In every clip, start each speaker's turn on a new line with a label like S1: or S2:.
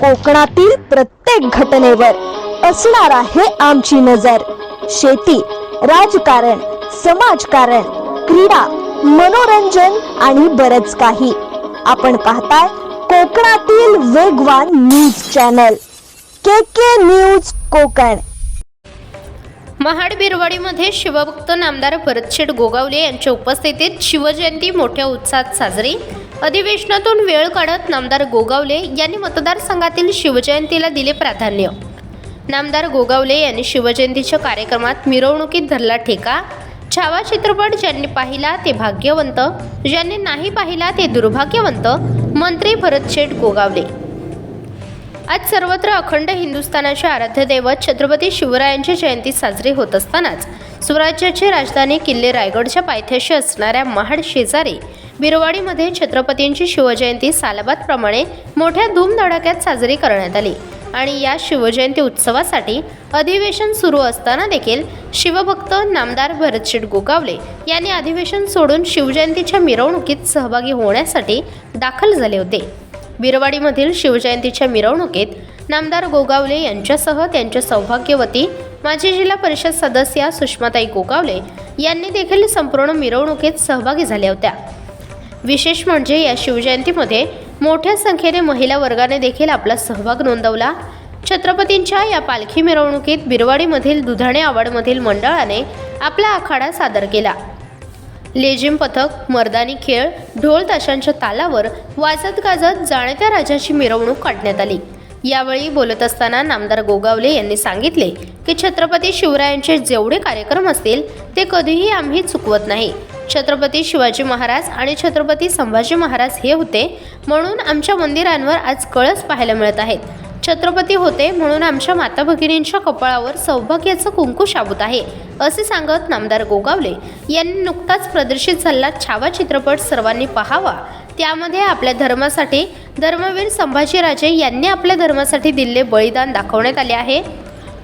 S1: कोकणातील प्रत्येक घटनेवर असणार आहे आमची नजर. शेती राजकारण समाजकारण क्रीडा मनोरंजन आणि बरच काही. आपण पाहताय कोकणातील वेगवान news channel. K K news Konkan.
S2: Mahad बिरवाडीमध्ये शिवभक्त नामदार भरतशेठ गोगावले यांच्या उपस्थितीत शिवजयंती मोठ्या उत्साहात साजरी. अधिवेशनातून वेळ काढत नामदार गोगावले यांनी मतदारसंघातील शिवजयंतीला दिले प्राधान्य. नामदार गोगावले यांनी शिवजयंतीच्या कार्यक्रमात मिरवणुकीत धरला ठेका. छावा चित्रपट ज्यांनी पाहिला ते भाग्यवंत ज्यांनी नाही पाहिला ते दुर्भाग्यवंत मंत्री भरत शेठ गोगावले. आज सर्वत्र अखंड हिंदुस्थानाचे आराध्य दैवत छत्रपती शिवरायांची जयंती साजरी होत असतानाच स्वराज्याची राजधानी किल्ले रायगडच्या पायथ्याशी असणाऱ्या महाड शेजारी बिरवाडीमध्ये छत्रपतींची शिवजयंती सालाबादप्रमाणे मोठ्या धूमधडाक्यात साजरी करण्यात आली. आणि या शिवजयंती उत्सवासाठी अधिवेशन सुरू असताना देखील शिवभक्त नामदार भरतशेठ गोगावले यांनी अधिवेशन सोडून शिवजयंतीच्या मिरवणुकीत सहभागी होण्यासाठी दाखल झाले होते. बिरवाडीमधील शिवजयंतीच्या मिरवणुकीत नामदार गोगावले यांच्यासह त्यांच्या सौभाग्यवती माजी जिल्हा परिषद सदस्या सुषमाताई गोगावले यांनी देखील संपूर्ण मिरवणुकीत सहभागी झाल्या होत्या. विशेष म्हणजे या शिवजयंतीमध्ये मोठ्या संख्येने महिला वर्गाने देखील आपला सहभाग नोंदवला. छत्रपतींच्या या पालखी मिरवणुकीत बिरवाडीमधील दुधाणे आवाडमधील मंडळाने आपला आखाडा सादर केला. लेझिम पथक मर्दानी खेळ ढोल ताशांच्या तालावर वाजत गाजत जाणत्या राजाची मिरवणूक काढण्यात आली. यावेळी बोलत असताना नामदार गोगावले यांनी सांगितले की छत्रपती शिवरायांचे जेवढे कार्यक्रम असतील ते कधीही आम्ही चुकवत नाही. छत्रपती शिवाजी महाराज आणि छत्रपती संभाजी महाराज हे होते म्हणून आमच्या मंदिरांवर आज कळस पाहायला मिळत आहेत. छत्रपती होते म्हणून आमच्या माता भगिनींच्या कपाळावर सौभाग्याचं कुंकू शाबूत आहे असे सांगत नामदार गोगावले यांनी नुकताच प्रदर्शित झालेला छावा चित्रपट सर्वांनी पाहावा. त्यामध्ये आपल्या धर्मासाठी धर्मवीर संभाजीराजे यांनी आपल्या धर्मासाठी दिलेले बलिदान दाखवण्यात आले आहे.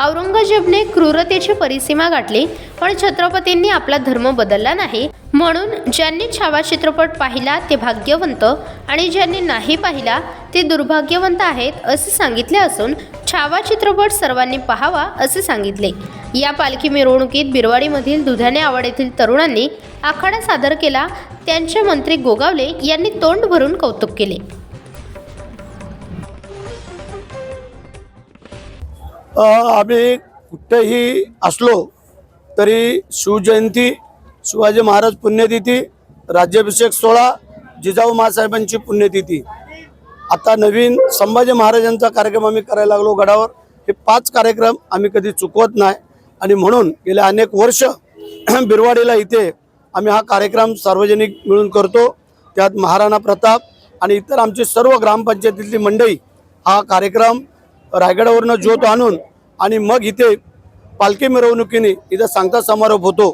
S2: औरंगजेबने क्रूरतेची परिसीमा गाठली पण छत्रपतींनी आपला धर्म बदलला नाही. म्हणून ज्यांनी छावा चित्रपट पाहिला ते भाग्यवंत आणि ज्यांनी नाही पाहिला ते दुर्भाग्यवंत आहेत असे सांगितले असून छावा चित्रपट सर्वांनी पाहावा असे सांगितले. या पालखी मिरवणुकीत बिरवाडीमधील दुधाने आवड येथील तरुणांनी आखाडा सादर केला. त्यांचे मंत्री गोगावले यांनी तोंड भरून कौतुक केले.
S3: आम्ही कुठेही असलो तरी शिवजयंती शिवाजी महाराज पुण्यतिथी राज्याभिषेक सोहळा जिजाऊ महासाहेबांची पुण्यतिथी. आता नवीन संभाजी महाराजांचा कार्यक्रम आम्ही करायला लागलो गडावर. हे पाच कार्यक्रम आम्ही कधी चुकवत नाही. आणि म्हणून गेल्या अनेक वर्ष बिरवाडीला इथे आम्ही हा कार्यक्रम सार्वजनिक मिळून करतो. त्यात महाराणा प्रताप आणि इतर आमची सर्व ग्रामपंचायतीतली मंडळी हा कार्यक्रम रायगडावरनं ज्योत आणून आणि मग इथे पालखी मिरवणुकीने इथं सांगता समारोप होतो.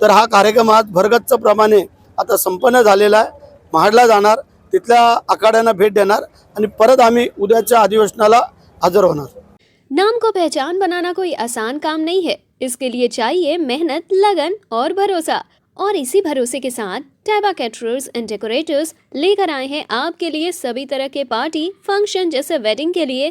S3: तर हा कार्यक्रम आज भरगच्च प्रमाणे आता संपन्न झालेला आहे. महाडला जाणार तिथल्या आखाड्यांना भेट देणार आणि परत आम्ही उद्याच्या अधिवेशनाला हजर होणार.
S4: नाम को पहचान बनाना कोई आसान काम नहीं है। इसके लिए चाहिए मेहनत लगन और भरोसा। और इसी भरोसे के साथ टैबा कैटरर्स एंड डेकोरेटर्स लेकर आए हैं आपके लिए सभी तरह के पार्टी फंक्शन जैसे वेडिंग के लिए।